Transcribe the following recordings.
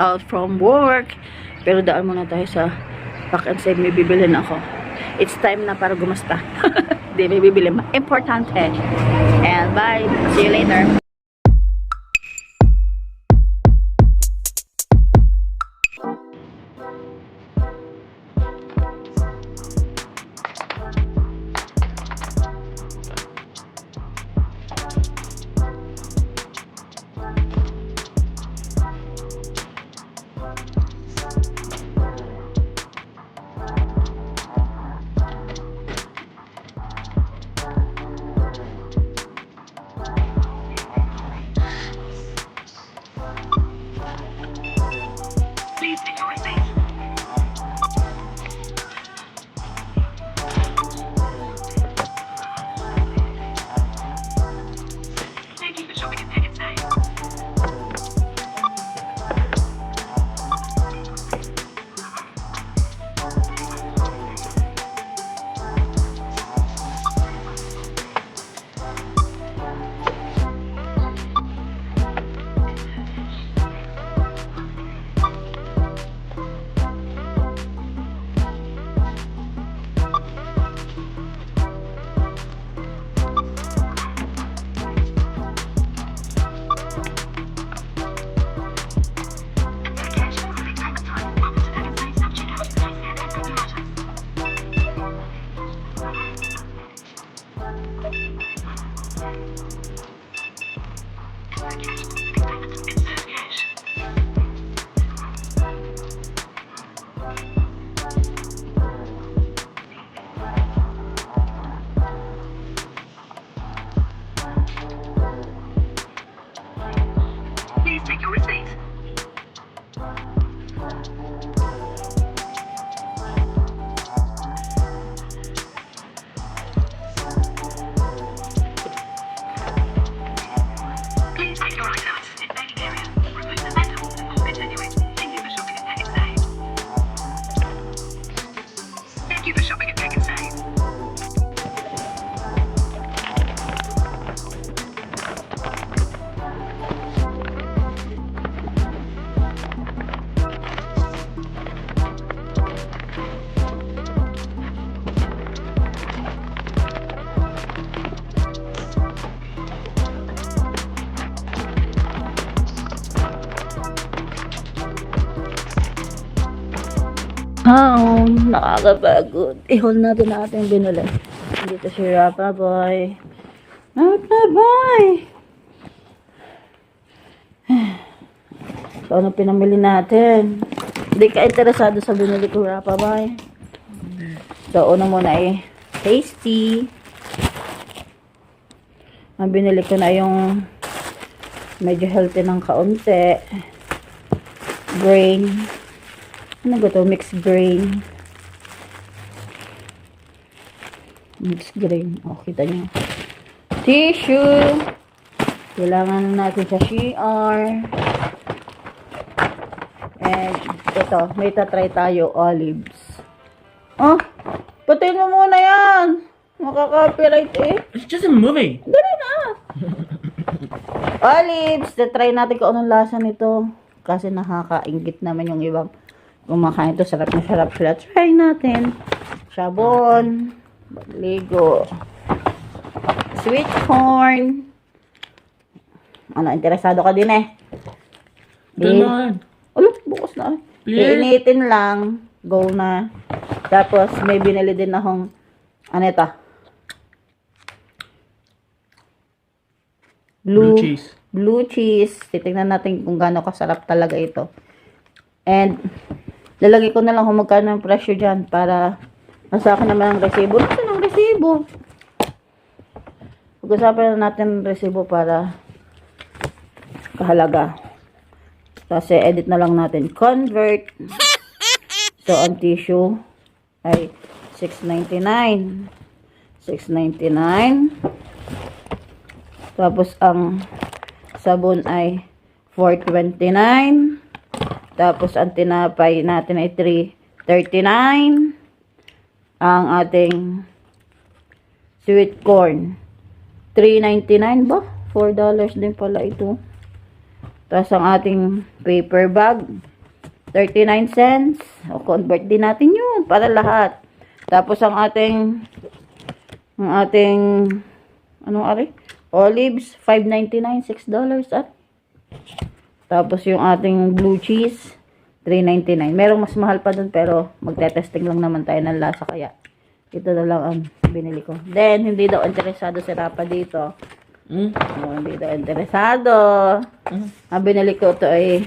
out from work. Pero daan muna tayo sa back and side. May bibilin ako. It's time na para gumasta. Hindi, may bibili. Importante. And bye. See you later. Oh, nakakapagod. I-hold natin na ating binili. Dito si Rapa Boy. Rapa Boy! So, ano pinamili natin? Hindi ka interesado sa binili ko, Rapa Boy? So, una muna eh, tasty. Ang binili ko na yung medyo healthy ng kaunti. Grain. Ano ba to? Mixed grain. Mixed grain. O, kita nyo. Tissue. Kailangan natin sa CR. And, ito. May tatry tayo. Olives. Oh, patayin mo muna yan. Makaka-copyright eh. It's just a movie. Dali na. Olives. Try natin kung anong lasa nito. Kasi nakakaingit naman yung ibang kumakain ito. Sarap na sarap sila. Try natin. Sabon. Ligo. Sweet corn. Ano, interesado ka din eh. Come on. Ulo, bukas na. eh. Please. Iinitin lang. Go na. Tapos, may binili din akong, ano ito? Blue cheese. Blue cheese. Titignan natin kung gaano kasarap talaga ito. And, lalagay ko na lang kung magkano ang presyo dyan para nasa naman ang resibo. Nasaan ang resibo? Pag-usapan na natin ang resibo para kahalaga. Kasi edit na lang natin. Convert. So, ang tissue ay 6.99. 6.99. Tapos, ang sabon ay 4.29. Tapos, ang tinapay natin ay 3.39. Ang ating sweet corn, 3.99 ba? $4 din pala ito. Tapos ang ating paper bag, 39 cents. O, convert din natin yun para lahat. Tapos ang ating, ang ating, anong ari? Olives, 5.99, 6 dollars at. Tapos yung ating blue cheese, 3.99. Merong mas mahal pa dun pero magte-testing lang naman tayo ng lasa kaya ito na lang ang binili ko. Then, hindi daw interesado si Rapa dito. Mm. Oh, hindi daw interesado. Mm. Ang binili ko to ay,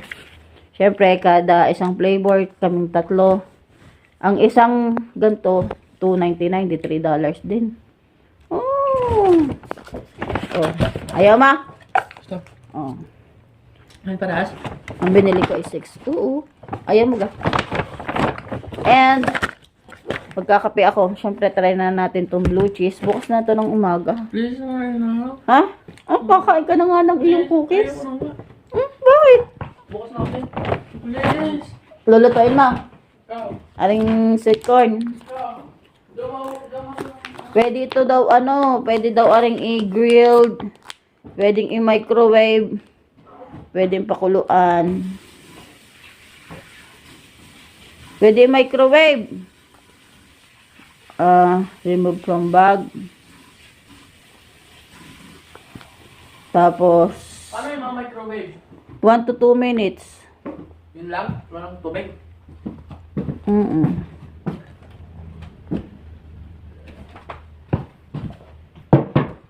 syempre, kada isang flavor, kaming tatlo. Ang isang ganto, 2.99, di 3 dollars din. Oh. Oh. Ayaw ma? Stop. Oh. Yung parehas? Ang binili ko ay 6. Oo. Ayaw mo ga. And, pagkakape ako, syempre try na natin tong blue cheese. Bukas na to ng umaga. Please, naman na. Ha? Ah, pakain ka na nga ng iyong cookies. Hmm, bakit? Bukas natin. Please. Lulutuin ma. Aring sweet corn. Pwede ito daw ano, pwede daw aring i-grilled. Pwedeng i-microwave. Pwedeng pakuluan. Pwede i-microwave. Ah, remove from bag. Tapos, Paano yung mga microwave? 1 to 2 minutes. Yun lang? Walang tubig? Mm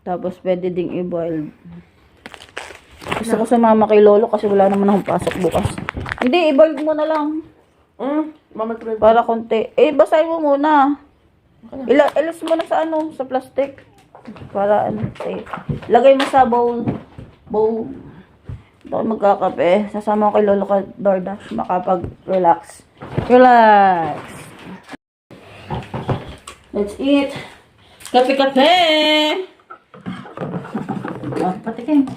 Tapos pwede ding i-boil. Gusto ko sumama kay Lolo kasi wala naman akong pasok bukas. Hindi, i-boil mo na lang. Hmm? Microwave. Para konti. Eh, basahin mo muna. Ila ilis mo na sa ano, sa plastic. Para ano, safe. Lagay mo sa bowl. Bowl. Ito ako magkakape. Sasama ko kay Lolo ka DoorDash. Makapag-relax. Relax. Let's eat. Kape-kape! Oh, patikin.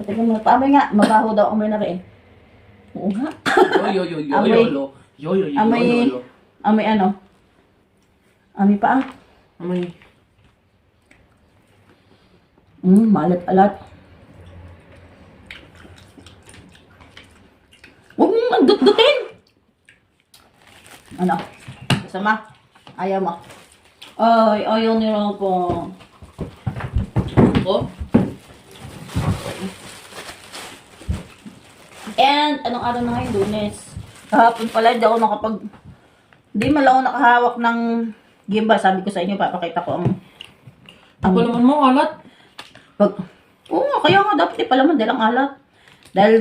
Patikin mo. Paamay nga. Mabaho daw amoy na rin. Oo nga. Yo, yo, yo, yo, Amoy. yo, yo. Yo, yo, yo, yo, Amoy, yo, yo. amoy ano? Amoy pa ah. Amoy. Mm, malat-alat. Huwag mong magdut-dutin! Ano? Kasama? Ayaw mo. Ay, ayaw ni Rapo. Oh? And, anong araw na ngayon? Lunes. Kahapon pala, hindi ako nakapag... Hindi man lang ako nakahawak ng gimbal. Sabi ko sa inyo, papakita ko ang... Ang palaman mo, alat. Pag, oo nga, kaya nga dapat ipalaman dahil ang alat. Dahil,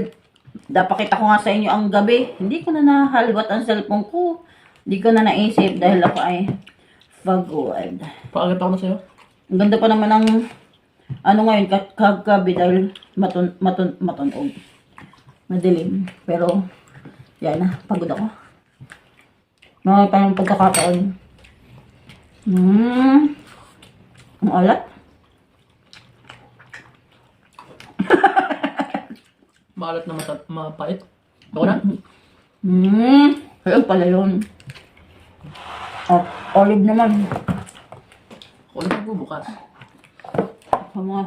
napakita ko nga sa inyo ang gabi. Hindi ko na nahalwat ang cellphone ko. Hindi ko na naisip dahil ako ay pagod. Paagat ako na sa'yo. Ang ganda pa naman ng ano ngayon, ka- kagabi dahil matun, matun, matunog. Madilim. Pero, yan na, pagod ako. Mga pa yung pagkakataon. Hmm. Ang alat. Maalat na mata- mapait. Ako na? Hmm. Ayun pala yun. At olive naman. Ako na magbubukas. Sa mga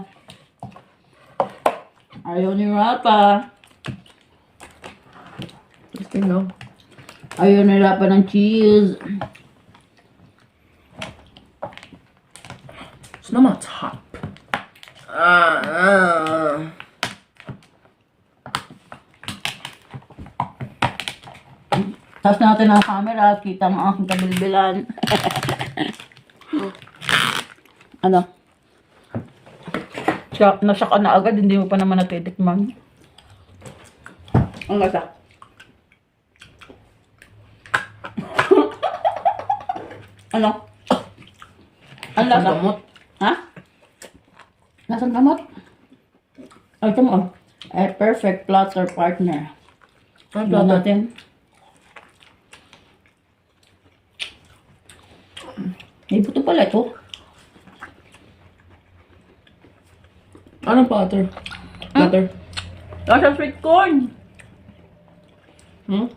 ayaw ni Rapa. Testing lang. Ayaw ni Rapa ng cheese. It's not my top. Ah, ah. Tapos natin ang camera, kita ang aking kabilbilan. ano? Nasya ka na agad, hindi mo pa naman natitikman. Ang lasa. Ano? Ang lasa? Ang gamot. Ha? Nasaan kamot? Ay, ito mo. oh. A perfect plotter partner. Tignan plato? natin. May buto pala ito. Anong platter? Platter? Nasa sweet corn. Hmm?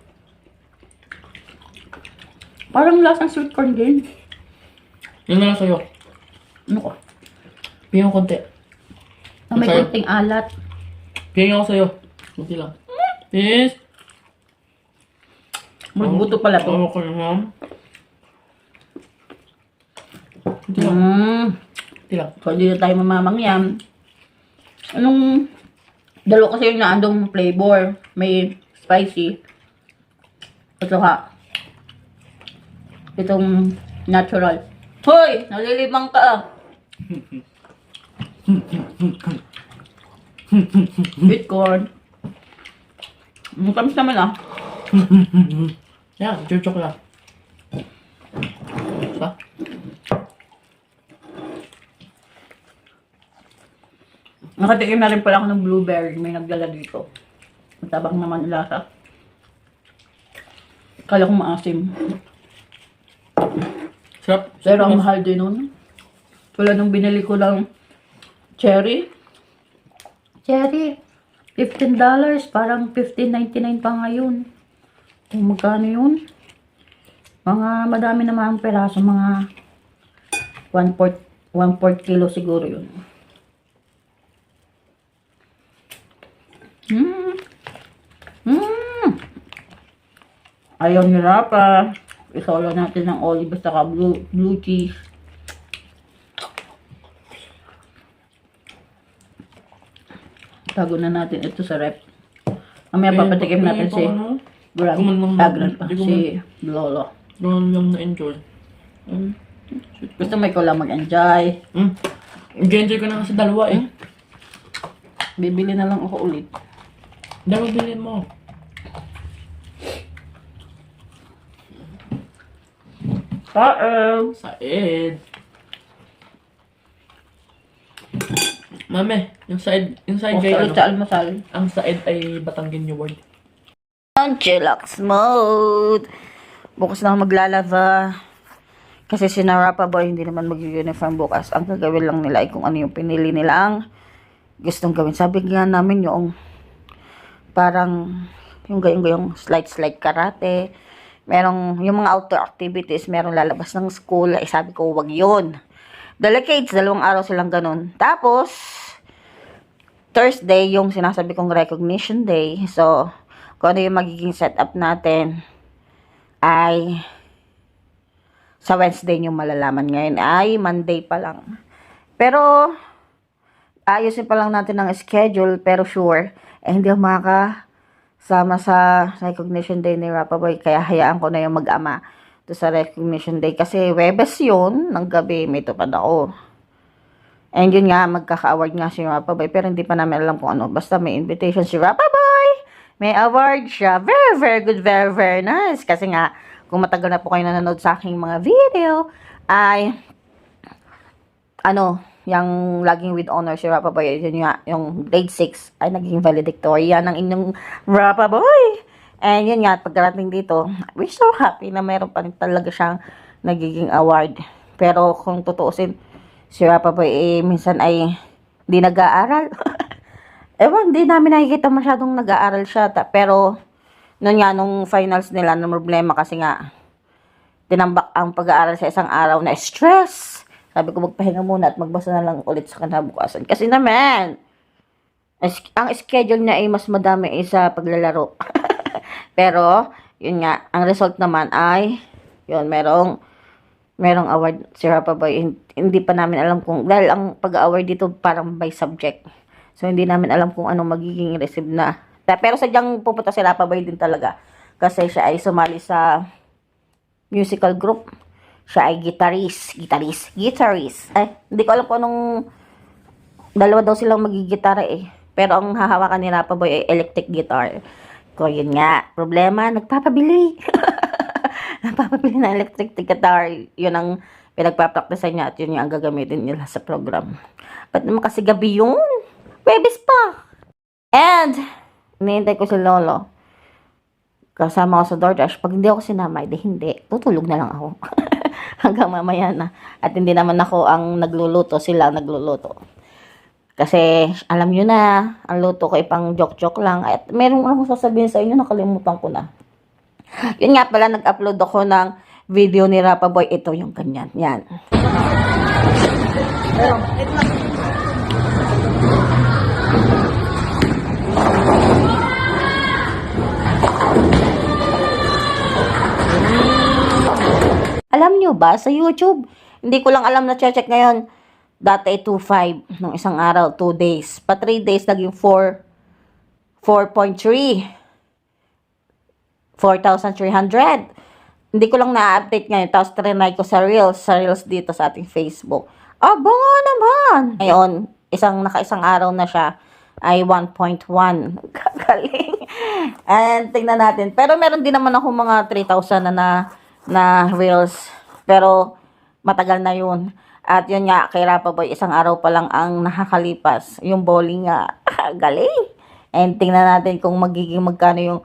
Parang lasang sweet corn din. Yun na lang sa'yo. Ano ko? Pingin ko konti. Na may Sa'yo. konting alat. Pingin ako sa'yo. Buti lang. Sis! Magbuto pala to. Oo, ko naman. Buti lang. Mm. Buti lang. So, hindi na tayo mamamangyam. Anong, dalo kasi yung naandong flavor. May spicy. At saka, itong natural. Hoy! Nalilibang ka ah. Sweet corn. Ang tamis naman ah. Yan, chuchok lang. Diba? Nakatikim na rin pala ako ng blueberry. May nagdala dito. Matabang naman lasa. Kala ko maasim. Sarap. Pero ang mahal din nun. Tulad nung binili ko ng cherry. Cherry. $15. Parang $15.99 pa ngayon. Kung magkano yun? Mga madami naman ang peraso. Mga 1 port 1 port kilo siguro yun. Hmm. Hmm. Ayaw nila pa. Isolo natin ng olive basta ka blue, blue cheese. Tago na natin ito sa rep. Mamaya papatikim natin si lang- ah, Grand pa, si Lolo. Ganun lang na-enjoy. Mm. Gusto mo ikaw lang mag-enjoy. Mm. Enjoy ko na kasi dalawa eh. Bibili na lang ako ulit. Dalawa bilhin mo. Kaem! Said. Mame, yung side, yung side O, kay sa, ano, sa almasal. ang side ay Batanggin New World. Chillax mode. Bukas na ako maglalaba. Kasi si Narapa Boy hindi naman mag-uniform bukas. Ang gagawin lang nila ay kung ano yung pinili nilang gustong gawin. Sabi nga namin yung parang yung gayong-gayong slide-slide karate. Merong yung mga outdoor activities, merong lalabas ng school. Eh, sabi ko, wag yun. Delicates, dalawang araw silang ganun. Tapos, Thursday, yung sinasabi kong recognition day. So, kung ano yung magiging setup natin ay sa Wednesday yung malalaman ngayon ay Monday pa lang. Pero, ayusin pa lang natin ang schedule pero sure, eh hindi ako makakasama sa recognition day ni Rapaboy kaya hayaan ko na yung mag-ama sa recognition day kasi Webes yun, ng gabi may tupad ako. And yun nga, magkaka-award nga si Rapaboy pero hindi pa namin alam kung ano. Basta may invitation si Rapaboy may award siya. Very, very good, very, very nice. Kasi nga, kung matagal na po kayo nanonood sa aking mga video, ay, ano, yung laging with honor si Rapa Boy, yun nga, yung grade 6 ay naging valedictorian ng inyong Rapa Boy. And yun nga, pagdating dito, we're so happy na meron pa rin talaga siyang nagiging award. Pero kung tutuusin, si Rapa Boy, eh, minsan ay hindi nag-aaral. Ewan, hindi namin nakikita masyadong nag-aaral siya. Ta- pero, noon nga, nung finals nila, ng problema kasi nga, tinambak ang pag-aaral sa isang araw na stress. Sabi ko, magpahinga muna at magbasa na lang ulit sa kinabukasan. Kasi naman, ang schedule niya ay mas madami ay sa paglalaro. pero, yun nga, ang result naman ay, yun, merong, merong award si Rapa Boy. Hin- Hindi pa namin alam kung, dahil ang pag-award dito parang by subject. So, hindi namin alam kung ano magiging receive na. Pero sadyang pupunta si Rapa Boy din talaga. Kasi siya ay sumali sa musical group. Siya ay guitarist. Guitarist. Guitarist. Eh, hindi ko alam kung anong dalawa daw silang magigitara eh. Pero ang hahawakan ni Rapa Boy ay electric guitar. Ko yun nga. Problema, nagpapabili. nagpapabili ng electric guitar. Yun ang pinagpapraktisan niya at yun yung ang gagamitin nila sa program. Ba't naman kasi gabi yun? Webes pa! And, hinihintay ko si Lolo. Kasama ko sa DoorDash. Pag hindi ako sinama, di hindi. Tutulog na lang ako. Hanggang mamaya na. At hindi naman ako ang nagluluto. Sila ang nagluluto. Kasi, alam nyo na, ang luto ko ipang joke-joke lang. At meron akong sasabihin sa inyo, nakalimutan ko na. Yun nga pala, nag-upload ako ng video ni Rapa Boy. Ito yung ganyan. Yan. Pero, ito lang. Alam nyo ba, sa YouTube, hindi ko lang alam na check ngayon. Dati ay 2.5 nung isang araw, 2 days. Pa 3 days, naging 4, 4.3. 4,300. Hindi ko lang na-update ngayon. Tapos trinay ko sa Reels, sa Reels dito sa ating Facebook. Aba nga naman! Ngayon, isang naka-isang araw na siya ay 1.1. Kagaling. And tingnan natin. Pero meron din naman ako mga 3,000 na na, na Reels. Pero matagal na yun. At yun nga, kay Rapa Boy, isang araw pa lang ang nakakalipas. Yung bowling nga, galing. And tingnan natin kung magiging magkano yung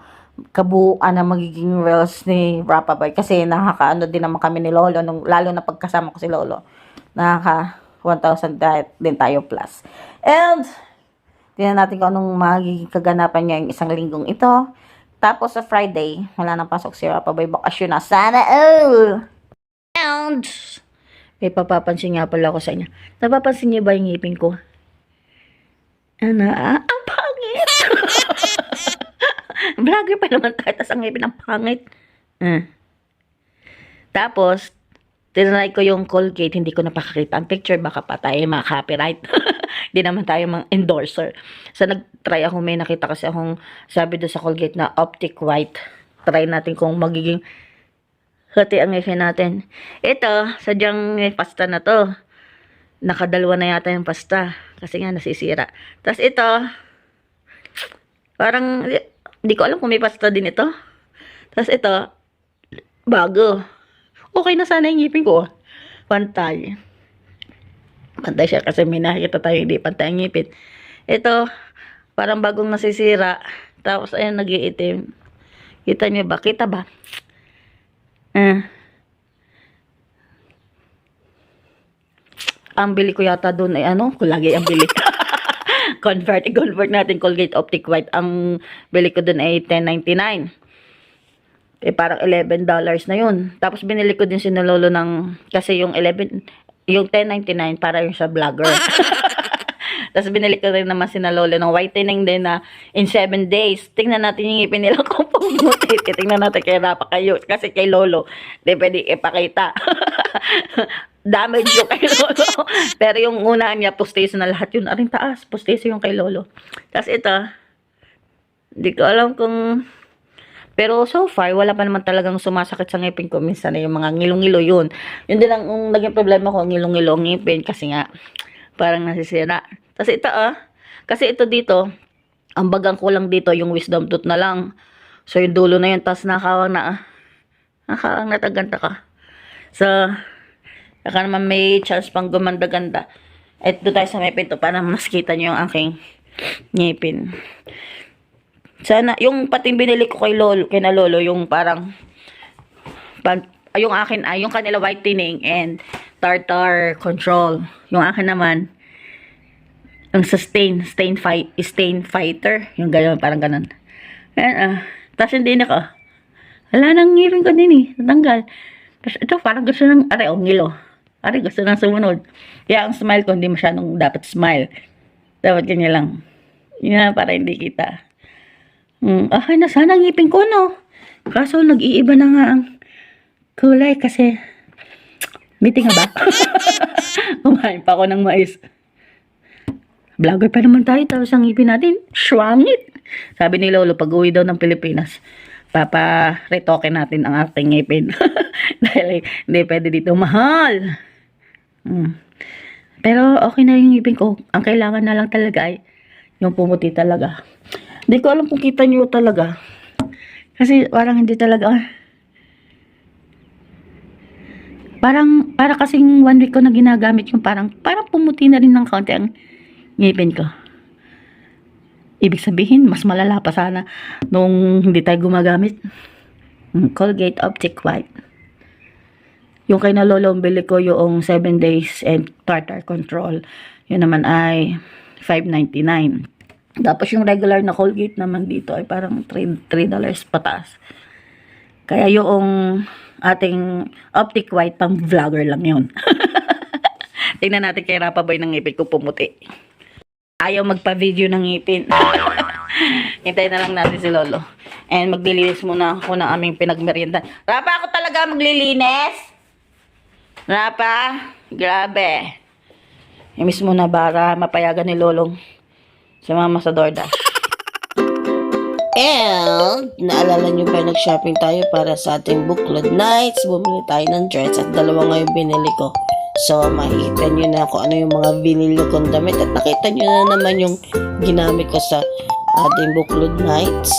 kabuuan na magiging reels ni Rapa Boy. Kasi nakakaano din naman kami ni Lolo, nung, lalo na pagkasama ko si Lolo. Nakaka 1,000 diet din tayo plus. And, tingnan natin kung anong magiging kaganapan niya yung isang linggong ito. Tapos sa Friday, wala nang pasok si Rapa Boy. Bakasyon na. Sana all! And, may papapansin nga pala ako sa inyo. Napapansin niyo ba yung ngipin ko? Ano? Ah, ang pangit! Vlogger pa naman tayo, tas ang ngipin ang pangit. Ah. Tapos, tinry ko yung Colgate, hindi ko napakakita ang picture, baka pa tayo mga copyright. Hindi naman tayo mga endorser. So, nag-try ako, may nakita kasi akong sabi doon sa Colgate na Optic White. Try natin kung magiging Hati ang ngipin natin. Ito, sadyang pasta na to. Nakadalwa na yata yung pasta. Kasi nga nasisira. Tapos ito, parang, di ko alam kung may pasta din ito. Tapos ito, bago. Okay na sana yung ngipin ko. Pantay. Pantay siya kasi may nakikita tayo hindi pantay ang ngipin. Ito, parang bagong nasisira. Tapos ayun, nagiitim. Kita niyo ba? Kita ba? Ah. Ang bili ko yata doon ay ano, kung lagi ang bili. convert, i-convert natin Colgate Optic White. Ang bili ko doon ay 10.99. Eh parang 11 dollars na yun. Tapos binili ko din si Lolo ng kasi yung 11 yung 10.99 para yung sa vlogger. Tapos binili ko rin naman si Lolo ng whitening din na in 7 days. Tingnan natin yung ngipin nila kung pumuti. Tingnan natin kay Rapa kayo. Kasi kay Lolo, di pwede ipakita. Damage yung kay Lolo. Pero yung una niya, pustiso na lahat yun. Aring taas, pustiso yung kay Lolo. Tapos ito, di ko alam kung... Pero so far, wala pa naman talagang sumasakit sa ngipin ko. Minsan na yung mga ngilong-ngilo yun. Yun din ang ang naging problema ko, ngilong-ngilo ngipin. Kasi nga, parang nasisira. Tapos ito ah, kasi ito dito, ang bagang ko lang dito, yung wisdom tooth na lang. So yung dulo na yun, tapos nakawang na, ah. nakawang nataganda ka. So, saka naman may chance pang gumanda-ganda. Ito tayo sa may pinto para mas kita nyo yung aking ngipin. Sana, yung pating binili ko kay Lolo, kay na Lolo, yung parang, ay, yung akin ay, yung kanila whitening and tartar control. Yung akin naman, yung sa stain, fight, stain fighter, yung gano'n, parang gano'n. Ayan ah, tapos hindi na ka, wala nang ngipin ko din eh, natanggal. Tapos ito, parang gusto ng, are, oh, ngilo. Are, gusto nang sumunod. Kaya ang smile ko, hindi masyadong dapat smile. Dapat ganyan lang. Yun para hindi kita. Hmm, ah, na sana ngipin ko, no? Kaso, nag-iiba na nga ang kulay kasi meeting nga ba? Kumain pa ako ng mais. Vlogger pa naman tayo, tapos ang ngipin natin, swangit. Sabi ni Lolo, pag uwi daw ng Pilipinas, papa-retoke natin ang ating ngipin. Dahil hindi pwede dito mahal. Hmm. Pero okay na yung ngipin ko. Ang kailangan na lang talaga ay yung pumuti talaga. Hindi ko alam kung kita nyo talaga. Kasi parang hindi talaga. Parang, para kasing one week ko na ginagamit yung parang, parang pumuti na rin ng kaunti ang ngipin ko. Ibig sabihin, mas malala pa sana nung hindi tayo gumagamit. Mm, Colgate Optic White. Yung kay na lolo, bili ko yung 7 days and tartar control. Yun naman ay 5.99. Tapos yung regular na Colgate naman dito ay parang 3, dollars pataas. Kaya yung ating optic white pang vlogger lang yun. Tingnan natin kay Rapa Boy ng ngipin ko pumuti. Ayaw magpa-video ng ngipin. Hintayin na lang natin si Lolo. And maglilinis muna ako ng aming pinagmerienda. Rapa, ako talaga maglilinis? Rapa, grabe. Imis mo na para mapayagan ni Lolong si Mama sa DoorDash. And, naalala nyo ba nag-shopping tayo para sa ating booklod nights? Bumili tayo ng dress at dalawa nga binili ko. So, makikita nyo na kung ano yung mga binili kong damit at nakita nyo na naman yung ginamit ko sa ating booklod nights.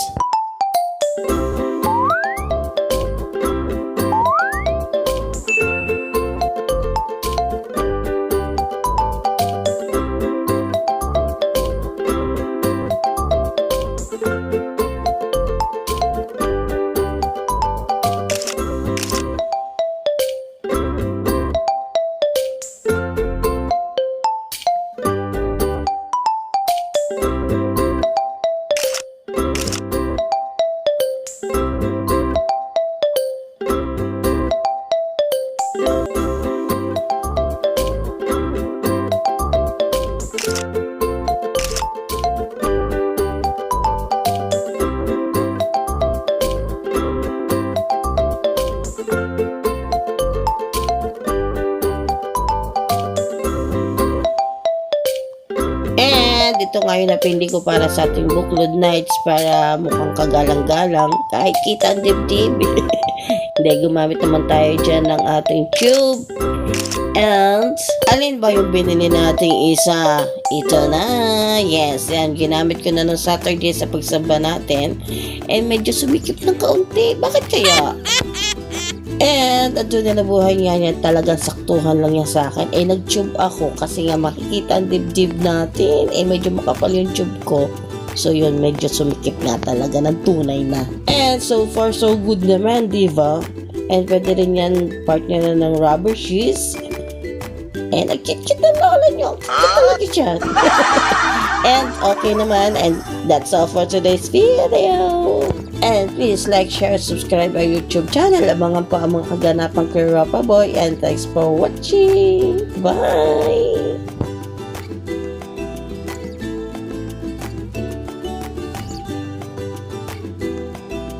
And ito nga yung napili ko para sa ating booklod nights para mukhang kagalang-galang kahit kita ang dibdib. Hindi, gumamit naman tayo dyan ng ating tube. And, alin ba yung binili nating isa? Ito na. Yes, yan. Ginamit ko na nung Saturday sa pagsamba natin. And medyo sumikip ng kaunti. Bakit kaya? And, at doon na nabuhay nga niya, talagang saktuhan lang yan sa akin. Eh, nag-tube ako kasi nga makikita ang dibdib natin. Eh, medyo makapal yung tube ko. So, yun, medyo sumikip nga talaga ng tunay na. And, so far, so good naman, di ba? And, pwede rin yan partner na ng rubber shoes. And, ang cute-cute na lola. Ang cute talaga dyan. and, okay naman. And, that's all for today's video. And please like, share, subscribe our YouTube channel. Abangan po ang mga kaganapang Rapa Boy. And thanks for watching. Bye!